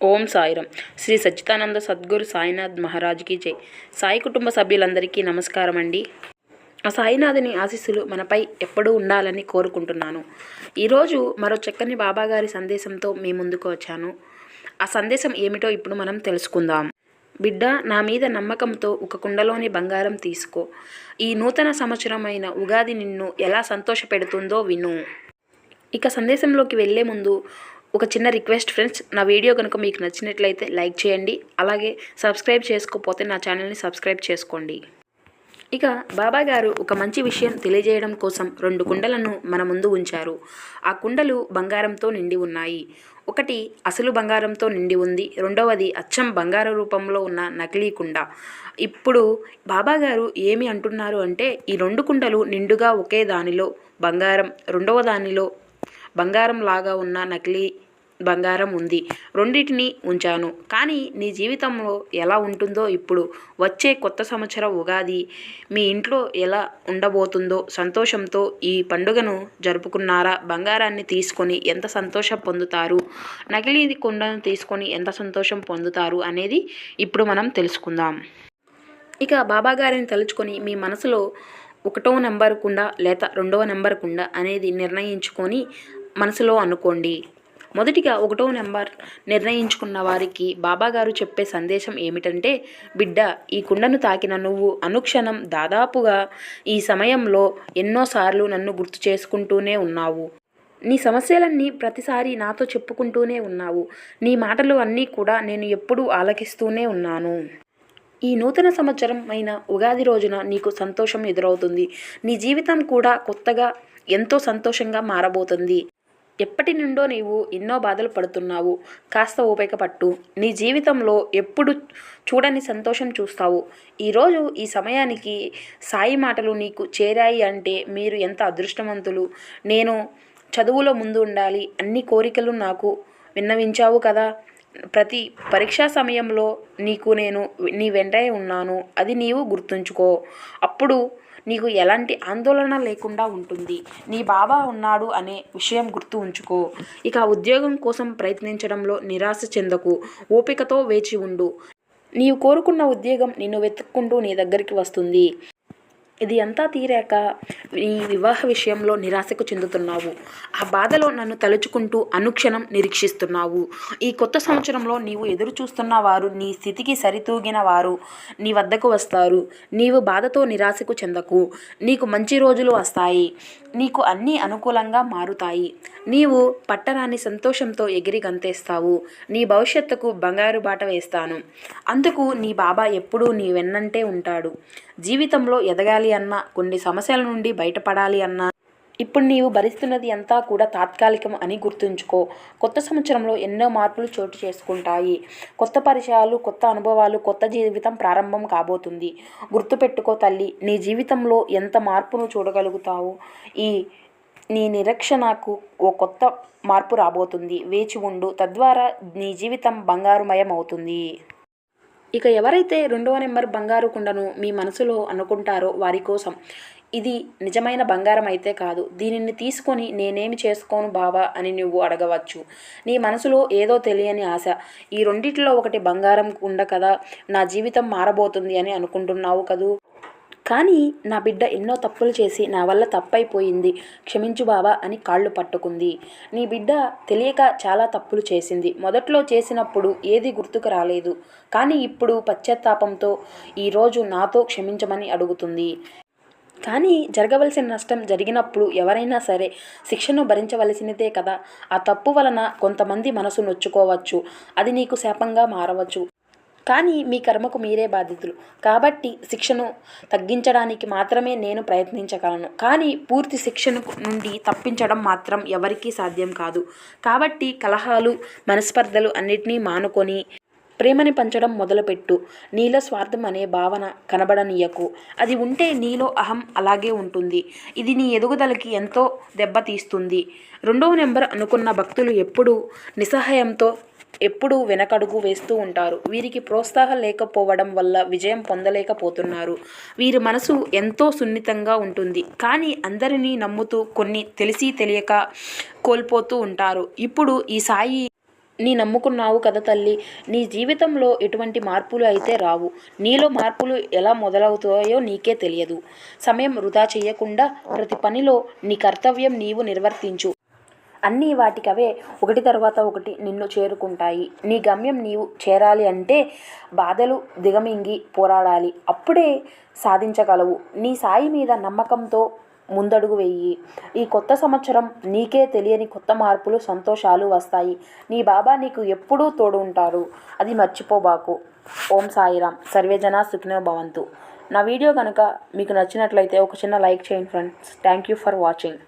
ఓం సాయిరం శ్రీ సచ్చిదానంద సద్గురు సాయినాథ్ మహారాజ్కి జై. సాయి కుటుంబ సభ్యులందరికీ నమస్కారం అండి. ఆ సాయినాథుని ఆశీస్సులు మనపై ఎప్పుడూ ఉండాలని కోరుకుంటున్నాను. ఈరోజు మరో చక్కని బాబాగారి సందేశంతో మీ ముందుకు వచ్చాను. ఆ సందేశం ఏమిటో ఇప్పుడు మనం తెలుసుకుందాం. బిడ్డ నా మీద నమ్మకంతో ఒక కుండలోని బంగారం తీసుకో. ఈ నూతన సంవత్సరమైన ఉగాది నిన్ను ఎలా సంతోషపెడుతుందో విను. ఇక సందేశంలోకి వెళ్ళే ముందు ఒక చిన్న రిక్వెస్ట్ ఫ్రెండ్స్ నా వీడియో కనుక మీకు నచ్చినట్లయితే లైక్ చేయండి అలాగే సబ్స్క్రైబ్ చేసుకోకపోతే నా ఛానల్ని సబ్స్క్రైబ్ చేసుకోండి. ఇక బాబా గారు ఒక మంచి విషయం తెలియజేయడం కోసం రెండు కుండలను మన ముందు ఉంచారు. ఆ కుండలు బంగారంతో నిండి ఉన్నాయి. ఒకటి అసలు బంగారంతో నిండి ఉంది రెండవది అచ్చం బంగారు రూపంలో ఉన్న నకిలీ కుండ. ఇప్పుడు బాబా గారు ఏమి అంటున్నారు అంటే ఈ రెండు కుండలు నిండుగా ఒకే దానిలో బంగారం రెండవ దానిలో బంగారం లాగా ఉన్న నకిలీ బంగారం ఉంది. రెండింటిని ఉంచాను. కానీ నీ జీవితంలో ఎలా ఉంటుందో ఇప్పుడు వచ్చే కొత్త సంవత్సర ఉగాది మీ ఇంట్లో ఎలా ఉండబోతుందో సంతోషంతో ఈ పండుగను జరుపుకున్నారా? బంగారాన్ని తీసుకొని ఎంత సంతోషం పొందుతారు? నకిలీ కొండను తీసుకొని ఎంత సంతోషం పొందుతారు అనేది ఇప్పుడు మనం తెలుసుకుందాం. ఇక బాబా గారిని తలుచుకొని మీ మనసులో ఒకటో నెంబర్ కుండ లేక రెండవ నెంబర్ కుండ అనేది నిర్ణయించుకొని మనసులో అనుకోండి. మొదటిగా ఒకటో నెంబర్ నిర్ణయించుకున్న వారికి బాబాగారు చెప్పే సందేశం ఏమిటంటే బిడ్డ ఈ కుండను తాకిన నువ్వు అనుక్షణం దాదాపుగా ఈ సమయంలో ఎన్నోసార్లు నన్ను గుర్తు చేసుకుంటూనే ఉన్నావు. నీ సమస్యలన్నీ ప్రతిసారి నాతో చెప్పుకుంటూనే ఉన్నావు. నీ మాటలు అన్నీ కూడా నేను ఎప్పుడూ ఆలకిస్తూనే ఉన్నాను. ఈ నూతన సంవత్సరం అయిన ఉగాది రోజున నీకు సంతోషం ఎదురవుతుంది. నీ జీవితం కూడా కొత్తగా ఎంతో సంతోషంగా మారబోతుంది. ఎప్పటి నుండో నీవు ఎన్నో బాధలు పడుతున్నావు. కాస్త ఓపిక పట్టు. నీ జీవితంలో ఎప్పుడు చూడని సంతోషం చూస్తావు. ఈరోజు ఈ సమయానికి సాయి మాటలు నీకు చేరాయి అంటే మీరు ఎంత అదృష్టవంతులు. నేను చదువులో ముందు ఉండాలి. అన్ని కోరికలు నాకు విన్నవించావు కదా. ప్రతి పరీక్షా సమయంలో నీకు నేను నీ వెంటనే ఉన్నాను. అది నీవు గుర్తుంచుకో. అప్పుడు నీకు ఎలాంటి ఆందోళన లేకుండా ఉంటుంది. నీ బాబా ఉన్నాడు అనే విషయం గుర్తు ఉంచుకో. ఇక ఉద్యోగం కోసం ప్రయత్నించడంలో నిరాశ చెందకు. ఓపికతో వేచి ఉండు. నీవు కోరుకున్న ఉద్యోగం నిన్ను వెతుక్కుంటూ నీ దగ్గరికి వస్తుంది. ఇది అంతా తీరాక ఈ వివాహ విషయంలో నిరాశకు చెందుతున్నావు. ఆ బాధలో నన్ను తలుచుకుంటూ అనుక్షణం నిరీక్షిస్తున్నావు. ఈ కొత్త సంవత్సరంలో నీవు ఎదురు చూస్తున్న వారు నీ స్థితికి సరితూగిన వారు నీ వద్దకు వస్తారు. నీవు బాధతో నిరాశకు చెందకు. నీకు మంచి రోజులు వస్తాయి. నీకు అన్నీ అనుకూలంగా మారుతాయి. నీవు పట్టణాన్ని సంతోషంతో ఎగిరి గంతేస్తావు. నీ భవిష్యత్తుకు బంగారు బాట వేస్తాను. అందుకు నీ బాబా ఎప్పుడూ నీ వెన్నంటే ఉంటాడు. జీవితంలో ఎదగాలి అన్నా కొన్ని సమస్యల నుండి బయటపడాలి అన్నా. ఇప్పుడు నీవు భరిస్తున్నది అంతా కూడా తాత్కాలికం అని గుర్తుంచుకో. కొత్త సంవత్సరంలో ఎన్నో మార్పులు చోటు చేసుకుంటాయి. కొత్త పరిచయాలు కొత్త అనుభవాలు కొత్త జీవితం ప్రారంభం కాబోతుంది. గుర్తుపెట్టుకో తల్లి నీ జీవితంలో ఎంత మార్పును చూడగలుగుతావు? ఈ నీ నిరీక్షణకు ఓ కొత్త మార్పు రాబోతుంది. వేచి ఉండు. తద్వారా నీ జీవితం బంగారుమయం అవుతుంది ఇక ఎవరైతే రెండవ నెంబర్ బంగారు కుండను మీ మనసులో అనుకుంటారో వారి కోసం ఇది నిజమైన బంగారం అయితే కాదు. దీనిని తీసుకొని నేనేమి చేసుకోను బావా అని నువ్వు అడగవచ్చు. నీ మనసులో ఏదో తెలియని ఆశ. ఈ రెండిట్లో ఒకటి బంగారం కుండ కదా. నా జీవితం మారబోతుంది అని అనుకుంటున్నావు కదూ? కానీ నా బిడ్డ ఎన్నో తప్పులు చేసి నా వల్ల తప్పైపోయింది. క్షమించు బావా అని కాళ్ళు పట్టుకుంది. నీ బిడ్డ తెలియక చాలా తప్పులు చేసింది. మొదట్లో చేసినప్పుడు ఏది గుర్తుకు రాలేదు. కానీ ఇప్పుడు పశ్చాత్తాపంతో ఈరోజు నాతో క్షమించమని అడుగుతుంది. కానీ జరగవలసిన నష్టం జరిగినప్పుడు ఎవరైనా సరే శిక్షను భరించవలసినదే కదా. ఆ తప్పు వలన కొంతమంది మనసు నొచ్చుకోవచ్చు. అది నీకు శాపంగా మారవచ్చు. కానీ మీ కర్మకు మీరే బాధితులు. కాబట్టి శిక్షను తగ్గించడానికి మాత్రమే నేను ప్రయత్నించగలను. కానీ పూర్తి శిక్షను నుండి తప్పించడం మాత్రం ఎవరికీ సాధ్యం కాదు. కాబట్టి కలహాలు మనస్పర్ధలు అన్నిటినీ మానుకొని ప్రేమని పంచడం మొదలుపెట్టు. నీలో స్వార్థం అనే భావన కనబడనీయకు. అది ఉంటే నీలో అహం అలాగే ఉంటుంది. ఇది నీ ఎదుగుదలకి ఎంతో దెబ్బతీస్తుంది. రెండవ నెంబర్ అనుకున్న భక్తులు ఎప్పుడూ నిస్సహాయంతో ఎప్పుడూ వెనకడుగు వేస్తూ ఉంటారు. వీరికి ప్రోత్సాహం లేకపోవడం వల్ల విజయం పొందలేకపోతున్నారు. వీరి మనసు ఎంతో సున్నితంగా ఉంటుంది. కానీ అందరినీ నమ్ముతూ కొన్ని తెలిసి తెలియక కోల్పోతూ ఉంటారు. ఇప్పుడు ఈ సాయి నీ నమ్ముకున్నావు కదా తల్లి. నీ జీవితంలో ఎటువంటి మార్పులు అయితే రావు. నీలో మార్పులు ఎలా మొదలవుతాయో నీకే తెలియదు. సమయం వృధా చేయకుండా ప్రతి పనిలో నీ కర్తవ్యం నీవు నిర్వర్తించు. అన్నీ వాటికవే ఒకటి తర్వాత ఒకటి నిన్ను చేరుకుంటాయి. నీ గమ్యం నీవు చేరాలి అంటే బాధలు దిగమింగి పోరాడాలి. అప్పుడే సాధించగలవు. నీ సాయి మీద నమ్మకంతో ముందడుగు వెయ్యి ఈ కొత్త సంవత్సరం నీకే తెలియని కొత్త మార్పులు సంతోషాలు వస్తాయి. నీ బాబా నీకు ఎప్పుడూ తోడు ఉంటారు అది మర్చిపోబాకు ఓం సాయిరామ్. సర్వేజన సుఖినో భవంతు. నా వీడియో కనుక మీకు నచ్చినట్లయితే ఒక చిన్న లైక్ చేయండి friends. Thank you for watching.